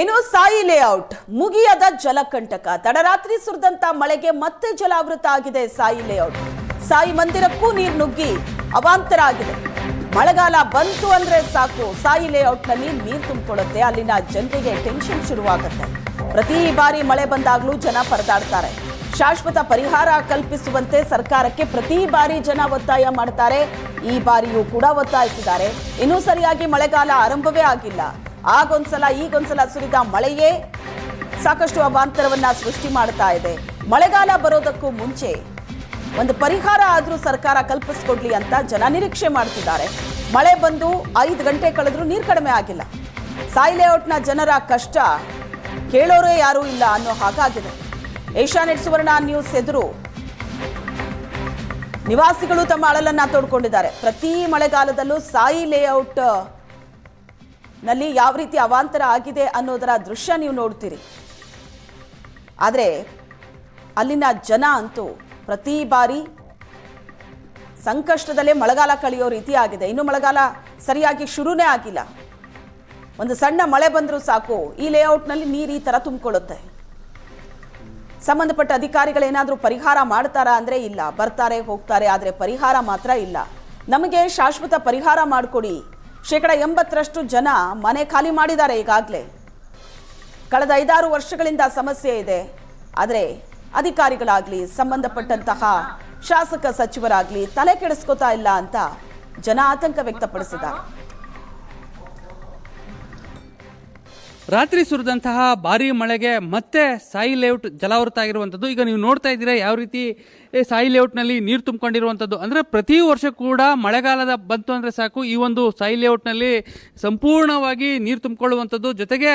ಇನ್ನು ಸಾಯಿ ಲೇಔಟ್ ಮುಗಿಯದ ಜಲಕಂಟಕ. ತಡರಾತ್ರಿ ಸುರಿದಂತ ಮಳೆಗೆ ಮತ್ತೆ ಜಲಾವೃತ ಆಗಿದೆ ಸಾಯಿ ಲೇಔಟ್ ಸಾಯಿ ಮಂದಿರಕ್ಕೂ ನೀರು ನುಗ್ಗಿ ಅವಾಂತರ ಆಗಿದೆ ಮಳೆಗಾಲ ಬಂತು ಅಂದ್ರೆ ಸಾಕು. ಸಾಯಿ ಲೇಔಟ್ನಲ್ಲಿ ನೀರು ತುಂಬಿಕೊಳ್ಳುತ್ತೆ. ಅಲ್ಲಿನ ಜನರಿಗೆ ಟೆನ್ಷನ್ ಶುರುವಾಗುತ್ತೆ. ಪ್ರತಿ ಬಾರಿ ಮಳೆ ಬಂದಾಗಲೂ ಜನ ಪರದಾಡ್ತಾರೆ. ಶಾಶ್ವತ ಪರಿಹಾರ ಕಲ್ಪಿಸುವಂತೆ ಸರ್ಕಾರಕ್ಕೆ ಪ್ರತಿ ಬಾರಿ ಜನ ಒತ್ತಾಯ ಮಾಡ್ತಾರೆ. ಈ ಬಾರಿಯೂ ಕೂಡ ಒತ್ತಾಯಿಸಿದ್ದಾರೆ. ಇನ್ನೂ ಸರಿಯಾಗಿ ಮಳೆಗಾಲ ಆರಂಭವೇ ಆಗಿಲ್ಲ. ಆಗೊಂದ್ಸಲ, ಈಗೊಂದ್ಸಲ ಸುರಿದ ಮಳೆಯೇ ಸಾಕಷ್ಟು ಅವಾಂತರವನ್ನ ಸೃಷ್ಟಿ ಮಾಡ್ತಾ ಇದೆ. ಮಳೆಗಾಲ ಬರೋದಕ್ಕೂ ಮುಂಚೆ ಒಂದು ಪರಿಹಾರ ಆದರೂ ಸರ್ಕಾರ ಕಲ್ಪಿಸ್ಕೊಡ್ಲಿ ಅಂತ ಜನ ನಿರೀಕ್ಷೆ ಮಾಡ್ತಿದ್ದಾರೆ. ಮಳೆ ಬಂದು ಐದು ಗಂಟೆ ಕಳೆದ್ರೂ ನೀರು ಕಡಿಮೆ ಆಗಿಲ್ಲ. ಸಾಯಿ ಲೇಔಟ್ನ ಜನರ ಕಷ್ಟ ಕೇಳೋರೇ ಯಾರೂ ಇಲ್ಲ ಅನ್ನೋ ಹಾಗಾಗಿದೆ. ಏಷ್ಯಾನೆಟ್ ಸುವರ್ಣ ನ್ಯೂಸ್ ಎದುರು ನಿವಾಸಿಗಳು ತಮ್ಮ ಅಳಲನ್ನ ತೋಡ್ಕೊಂಡಿದ್ದಾರೆ. ಪ್ರತಿ ಮಳೆಗಾಲದಲ್ಲೂ ಸಾಯಿ ಲೇಔಟ್ ನಲ್ಲಿ ಯಾವ ರೀತಿ ಅವಾಂತರ ಆಗಿದೆ ಅನ್ನೋದರ ದೃಶ್ಯ ನೀವು ನೋಡ್ತೀರಿ. ಆದರೆ ಅಲ್ಲಿನ ಜನ ಅಂತೂ ಪ್ರತಿ ಬಾರಿ ಸಂಕಷ್ಟದಲ್ಲೇ ಮಳೆಗಾಲ ಕಳೆಯೋ ರೀತಿ ಆಗಿದೆ. ಇನ್ನು ಮಳೆಗಾಲ ಸರಿಯಾಗಿ ಶುರುನೇ ಆಗಿಲ್ಲ. ಒಂದು ಸಣ್ಣ ಮಳೆ ಬಂದರೂ ಸಾಕು, ಈ ಲೇಔಟ್ನಲ್ಲಿ ನೀರು ಈ ಥರ ತುಂಬಿಕೊಳ್ಳುತ್ತೆ. ಸಂಬಂಧಪಟ್ಟ ಅಧಿಕಾರಿಗಳೇನಾದರೂ ಪರಿಹಾರ ಮಾಡ್ತಾರಾ ಅಂದರೆ ಇಲ್ಲ. ಬರ್ತಾರೆ, ಹೋಗ್ತಾರೆ, ಆದರೆ ಪರಿಹಾರ ಮಾತ್ರ ಇಲ್ಲ. ನಮಗೆ ಶಾಶ್ವತ ಪರಿಹಾರ ಮಾಡಿಕೊಡಿ. ಶೇಕಡ ಎಂಬತ್ತರಷ್ಟು ಜನ ಮನೆ ಖಾಲಿ ಮಾಡಿದ್ದಾರೆ ಈಗಾಗಲೇ. ಕಳೆದ ಐದಾರು ವರ್ಷಗಳಿಂದ ಸಮಸ್ಯೆ ಇದೆ. ಆದರೆ ಅಧಿಕಾರಿಗಳಾಗಲಿ, ಸಂಬಂಧಪಟ್ಟಂತಹ ಶಾಸಕ ಸಚಿವರಾಗಲಿ ತಲೆ ಕೆಡಿಸ್ಕೋತಾ ಇಲ್ಲ ಅಂತ ಜನ ಆತಂಕ ವ್ಯಕ್ತಪಡಿಸಿದ್ದಾರೆ. ರಾತ್ರಿ ಸುರಿದಂತಹ ಭಾರಿ ಮಳೆಗೆ ಮತ್ತೆ ಸಾಯಿ ಲೇಔಟ್ ಜಲಾವೃತ ಆಗಿರುವಂಥದ್ದು. ಈಗ ನೀವು ನೋಡ್ತಾ ಇದ್ದೀರಾ ಯಾವ ರೀತಿ ಸಾಯಿ ಲೇಔಟ್ನಲ್ಲಿ ನೀರು ತುಂಬಿಕೊಂಡಿರುವಂಥದ್ದು. ಅಂದರೆ ಪ್ರತಿ ವರ್ಷ ಕೂಡ ಮಳೆಗಾಲದ ಬಂತು ಅಂದರೆ ಸಾಕು, ಈ ಒಂದು ಸಾಯಿ ಲೇಔಟ್ನಲ್ಲಿ ಸಂಪೂರ್ಣವಾಗಿ ನೀರು ತುಂಬಿಕೊಳ್ಳುವಂಥದ್ದು. ಜೊತೆಗೆ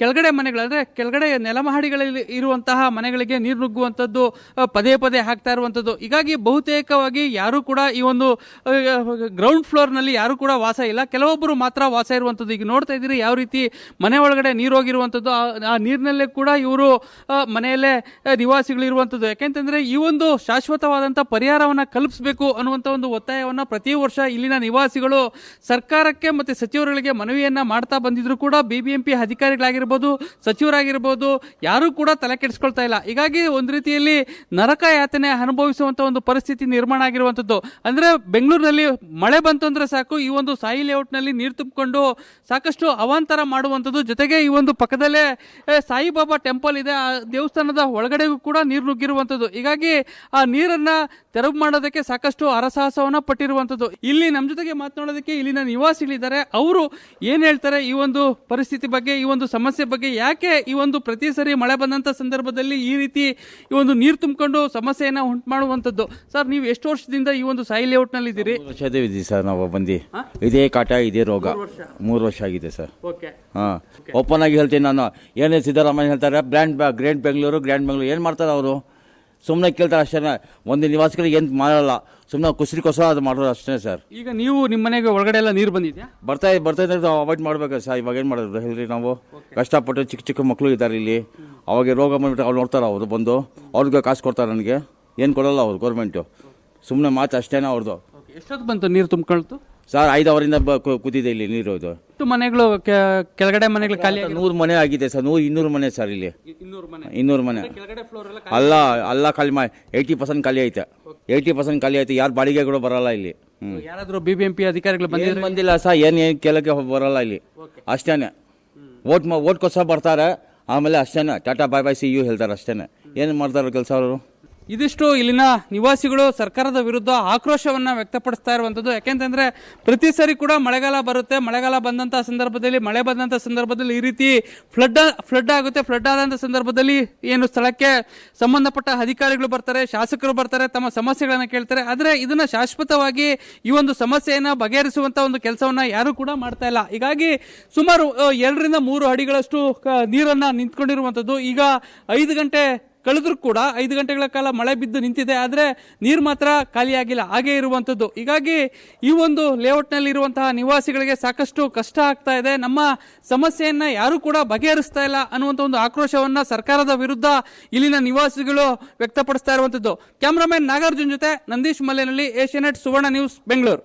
ಕೆಳಗಡೆ ಮನೆಗಳು, ಅಂದರೆ ಕೆಳಗಡೆ ನೆಲಮಹಡಿಗಳಲ್ಲಿ ಇರುವಂತಹ ಮನೆಗಳಿಗೆ ನೀರು ನುಗ್ಗುವಂಥದ್ದು ಪದೇ ಪದೇ ಹಾಕ್ತಾ ಇರುವಂಥದ್ದು. ಹೀಗಾಗಿ ಬಹುತೇಕವಾಗಿ ಯಾರೂ ಕೂಡ ಈ ಒಂದು ಗ್ರೌಂಡ್ ಫ್ಲೋರ್ನಲ್ಲಿ ಯಾರೂ ಕೂಡ ವಾಸ ಇಲ್ಲ. ಕೆಲವೊಬ್ಬರು ಮಾತ್ರ ವಾಸ ಇರುವಂಥದ್ದು. ಈಗ ನೋಡ್ತಾ ಇದ್ದೀರಿ ಯಾವ ರೀತಿ ಮನೆ ಒಳಗಡೆ ನೀರು ಹೋಗಿರುವಂಥದ್ದು ಆ- ನೀರಿನಲ್ಲೇ ಕೂಡ ಇವರು ಮನೆಯಲ್ಲೇ ನಿವಾಸಿಗಳು ಇರುವಂಥದ್ದು ಯಾಕೆಂತಂದ್ರೆ ಈ ಒಂದು ಶಾಶ್ವತವಾದಂಥ ಪರಿಹಾರವನ್ನು ಕಲ್ಪಿಸಬೇಕು ಅನ್ನುವಂಥ ಒಂದು ಒತ್ತಾಯವನ್ನು ಪ್ರತಿ ವರ್ಷ ಇಲ್ಲಿನ ನಿವಾಸಿಗಳು ಸರ್ಕಾರಕ್ಕೆ ಮತ್ತು ಸಚಿವರುಗಳಿಗೆ ಮನವಿಯನ್ನು ಮಾಡ್ತಾ ಬಂದಿದ್ರು ಕೂಡ ಬಿ ಬಿ ಎಂ ಪಿ ಅಧಿಕಾರಿಗಳಾಗಿರ್ಬೋದು, ಸಚಿವರಾಗಿರ್ಬೋದು, ಯಾರೂ ಕೂಡ ತಲೆ ಕೆಡಿಸ್ಕೊಳ್ತಾ ಇಲ್ಲ. ಹೀಗಾಗಿ ಒಂದು ರೀತಿಯಲ್ಲಿ ನರಕ ಯಾತನೆ ಅನುಭವಿಸುವಂಥ ಒಂದು ಪರಿಸ್ಥಿತಿ ನಿರ್ಮಾಣ ಆಗಿರುವಂಥದ್ದು ಅಂದರೆ ಬೆಂಗಳೂರಿನಲ್ಲಿ ಮಳೆ ಬಂತು ಅಂದ್ರೆ ಸಾಕು, ಈ ಒಂದು ಸಾಯಿ ಲೇಔಟ್ನಲ್ಲಿ ನೀರು ತುಂಬಿಕೊಂಡು ಸಾಕಷ್ಟು ಅವಾಂತರ ಮಾಡುವಂಥದ್ದು ಜೊತೆಗೆ ಈ ಒಂದು ಪಕ್ಕದಲ್ಲೇ ಸಾಯಿಬಾಬಾ ಟೆಂಪಲ್ ಇದೆ. ಆ ದೇವಸ್ಥಾನದ ಒಳಗಡೆಗೂ ಕೂಡ ನೀರು ನುಗ್ಗಿರುವಂಥದ್ದು ಹೀಗಾಗಿ ಆ ನೀರನ್ನ ತೆರವು ಮಾಡೋದಕ್ಕೆ ಸಾಕಷ್ಟು ಹರಸಾಹಸವನ್ನ ಪಟ್ಟಿರುವಂಥದ್ದು ಇಲ್ಲಿ ನಮ್ಮ ಜೊತೆಗೆ ಮಾತನಾಡೋದಕ್ಕೆ ಇಲ್ಲಿನ ನಿವಾಸಿಗಳಿದ್ದಾರೆ. ಅವರು ಏನು ಹೇಳ್ತಾರೆ ಈ ಒಂದು ಪರಿಸ್ಥಿತಿ ಬಗ್ಗೆ ಈ ಒಂದು ಸಮಸ್ಯೆ ಬಗ್ಗೆ ಯಾಕೆ ಈ ಒಂದು ಪ್ರತಿ ಸರಿ ಮಳೆ ಬಂದಂತ ಸಂದರ್ಭದಲ್ಲಿ ಈ ರೀತಿ ಈ ಒಂದು ನೀರು ತುಂಬಿಕೊಂಡು ಸಮಸ್ಯೆಯನ್ನ ಉಂಟು ಮಾಡುವಂಥದ್ದು ಸರ್ ನೀವು ಎಷ್ಟು ವರ್ಷದಿಂದ ಈ ಒಂದು ಸಾಯಿ ಲೇಔಟ್ನಲ್ಲಿ ಇದ್ದೀರಿ ವರ್ಷದೇ ಇದ್ದೀವಿ ಸರ್ ನಾವು ಬಂದು. ಇದೇ ಕಾಟ ಇದೇ ರೋಗ. ಮೂರು ವರ್ಷ ಆಗಿದೆ ಸರ್. ಓಕೆ. ಹಾಂ. ಓಪನ್ ಆಗಿ ಹೇಳ್ತೀನಿ ನಾನು. ಏನೇ ಸಿದ್ದರಾಮಯ್ಯ ಹೇಳ್ತಾರೆ ಬ್ರ್ಯಾಂಡ್ ಬ್ಯಾ ಗ್ರ್ಯಾಂಡ್ ಬೆಂಗಳೂರು ಗ್ರ್ಯಾಂಡ್ ಬೆಂಗಳೂರು. ಏನು ಮಾಡ್ತಾರೆ ಅವರು? ಸುಮ್ಮನೆ ಕೇಳ್ತಾರೆ ಅಷ್ಟೇ. ಒಂದು ನಿವಾಸಿಗಳಿಗೆ ಏನು ಮಾಡಲ್ಲ. ಸುಮ್ಮನೆ ಕುಸಿರಿಗೋಸ್ಕರ ಅದು ಮಾಡೋದು ಅಷ್ಟೇ ಸರ್. ಈಗ ನೀವು ನಿಮ್ಮ ಮನೆಗೆ ಒಳಗಡೆ ಎಲ್ಲ ನೀರು ಬಂದಿದ್ಯಾ? ಬರ್ತಾ ಬರ್ತಾ ಇದ್ದಾರೆ ಅವಾಯ್ಡ್ ಮಾಡಬೇಕು ಸರ್. ಇವಾಗ ಏನು ಮಾಡೋದು? ಹೇಳ್ರಿ ನಾವು. ಕಷ್ಟಪಟ್ಟು ಚಿಕ್ಕ ಚಿಕ್ಕ ಮಕ್ಕಳು ಇದ್ದಾರೆ ಇಲ್ಲಿ. ಅವಾಗ ರೋಗ ಬಂದ್ಬಿಟ್ಟು ಅವ್ರು ನೋಡ್ತಾರೆ ಅವರು ಬಂದು. ಅವ್ರಿಗೆ ಕಾಸು ಕೊಡ್ತಾರೆ ನನಗೆ. ಏನು ಕೊಡಲ್ಲ ಅವ್ರು ಗೌರ್ಮೆಂಟು. ಸುಮ್ಮನೆ ಮಾತು ಅಷ್ಟೇನ ಅವ್ರದ್ದು ಎಷ್ಟೊತ್ತು ಬಂತು ನೀರು ತುಂಬಿಕೊಳ್ತು? ಸರ್ ಐದು ಅವರಿಂದ ಕೂತಿದೆ ಇಲ್ಲಿ ನೀರು ಎಷ್ಟು ಮನೆಗಳು ಕೆ- ಕೆಳಗಡೆ ಮನೆಗಳು ಖಾಲಿ ಆಗಿದೆ ನೂರು ಮನೆ ಆಗಿದೆ ಸರ್ ನೂರು ಇನ್ನೂರು ಮನೆ ಸರ್ ಇಲ್ಲಿ. ಇನ್ನೂರು ಮನೆ. ಇನ್ನೂರು ಮನೆ. ಕೆಳಗಡೆ ಫ್ಲೋರ್ ಎಲ್ಲ ಅಲ್ಲ ಅಲ್ಲ ಖಾಲಿ ಮಾ ಏಯ್ಟಿ ಪರ್ಸೆಂಟ್ ಖಾಲಿ ಐತೆ. ಏಯ್ಟಿ ಪರ್ಸೆಂಟ್ ಖಾಲಿ ಐತೆ ಯಾರು ಬಾಡಿಗೆಗಳು ಬರಲ್ಲ ಇಲ್ಲಿ. ಯಾರಾದ್ರೂ ಬಿ ಬಿ ಎಂ ಪಿ ಅಧಿಕಾರಿಗಳು ಬಂದಿದ್ರೆ ಏನು ಬಂದಿಲ್ಲ ಸರ್ ಏನು ಏನು ಬರೋಲ್ಲ ಬರಲ್ಲ ಇಲ್ಲಿ. ಅಷ್ಟೇನೆ. ಓಟ್ ಮಾ ಓಟ್ಗೋಸ್ಕರ ಬರ್ತಾರೆ ಆಮೇಲೆ ಅಷ್ಟೇನೆ. Tata bye bye see you ಹೇಳ್ತಾರೆ ಅಷ್ಟೇನೆ. ಏನು ಮಾಡ್ತಾರೆ ಕೆಲಸ ಅವರು? ಇದಿಷ್ಟು ಇಲ್ಲಿನ ನಿವಾಸಿಗಳು ಸರ್ಕಾರದ ವಿರುದ್ಧ ಆಕ್ರೋಶವನ್ನು ವ್ಯಕ್ತಪಡಿಸ್ತಾ ಇರುವಂಥದ್ದು ಯಾಕೆಂತಂದರೆ ಪ್ರತಿ ಸರಿ ಕೂಡ ಮಳೆಗಾಲ ಬರುತ್ತೆ. ಮಳೆಗಾಲ ಬಂದಂಥ ಸಂದರ್ಭದಲ್ಲಿ, ಮಳೆ ಬಂದಂಥ ಸಂದರ್ಭದಲ್ಲಿ ಈ ರೀತಿ ಫ್ಲಡ್ ಫ್ಲಡ್ ಆಗುತ್ತೆ. ಫ್ಲಡ್ ಆದಂಥ ಸಂದರ್ಭದಲ್ಲಿ ಏನು ಸ್ಥಳಕ್ಕೆ ಸಂಬಂಧಪಟ್ಟ ಅಧಿಕಾರಿಗಳು ಬರ್ತಾರೆ, ಶಾಸಕರು ಬರ್ತಾರೆ, ತಮ್ಮ ಸಮಸ್ಯೆಗಳನ್ನು ಕೇಳ್ತಾರೆ. ಆದರೆ ಇದನ್ನು ಶಾಶ್ವತವಾಗಿ ಈ ಒಂದು ಸಮಸ್ಯೆಯನ್ನು ಬಗೆಹರಿಸುವಂಥ ಒಂದು ಕೆಲಸವನ್ನು ಯಾರೂ ಕೂಡ ಮಾಡ್ತಾ ಇಲ್ಲ. ಹೀಗಾಗಿ ಸುಮಾರು ಎರಡರಿಂದ ಮೂರು ಅಡಿಗಳಷ್ಟು ನೀರನ್ನು ನಿಂತ್ಕೊಂಡಿರುವಂಥದ್ದು ಈಗ ಐದು ಗಂಟೆ ಕಳೆದ್ರೂ ಕೂಡ ಐದು ಗಂಟೆಗಳ ಕಾಲ ಮಳೆ ಬಿದ್ದು ನಿಂತಿದೆ, ಆದರೆ ನೀರು ಮಾತ್ರ ಖಾಲಿಯಾಗಿಲ್ಲ, ಹಾಗೆ ಇರುವಂಥದ್ದು ಹೀಗಾಗಿ ಈ ಒಂದು ಲೇಔಟ್ನಲ್ಲಿ ಇರುವಂತಹ ನಿವಾಸಿಗಳಿಗೆ ಸಾಕಷ್ಟು ಕಷ್ಟ ಆಗ್ತಾ ಇದೆ. ನಮ್ಮ ಸಮಸ್ಯೆಯನ್ನು ಯಾರು ಕೂಡ ಬಗೆಹರಿಸ್ತಾ ಇಲ್ಲ ಅನ್ನುವಂಥ ಒಂದು ಆಕ್ರೋಶವನ್ನು ಸರ್ಕಾರದ ವಿರುದ್ಧ ಇಲ್ಲಿನ ನಿವಾಸಿಗಳು ವ್ಯಕ್ತಪಡಿಸ್ತಾ ಇರುವಂಥದ್ದು ಕ್ಯಾಮ್ರಾಮನ್ ನಾಗಾರ್ಜುನ್ ಜೊತೆ Nandeesh ಮಲ್ಲೆನಲ್ಲಿ Asianet Suvarna news, Bengaluru.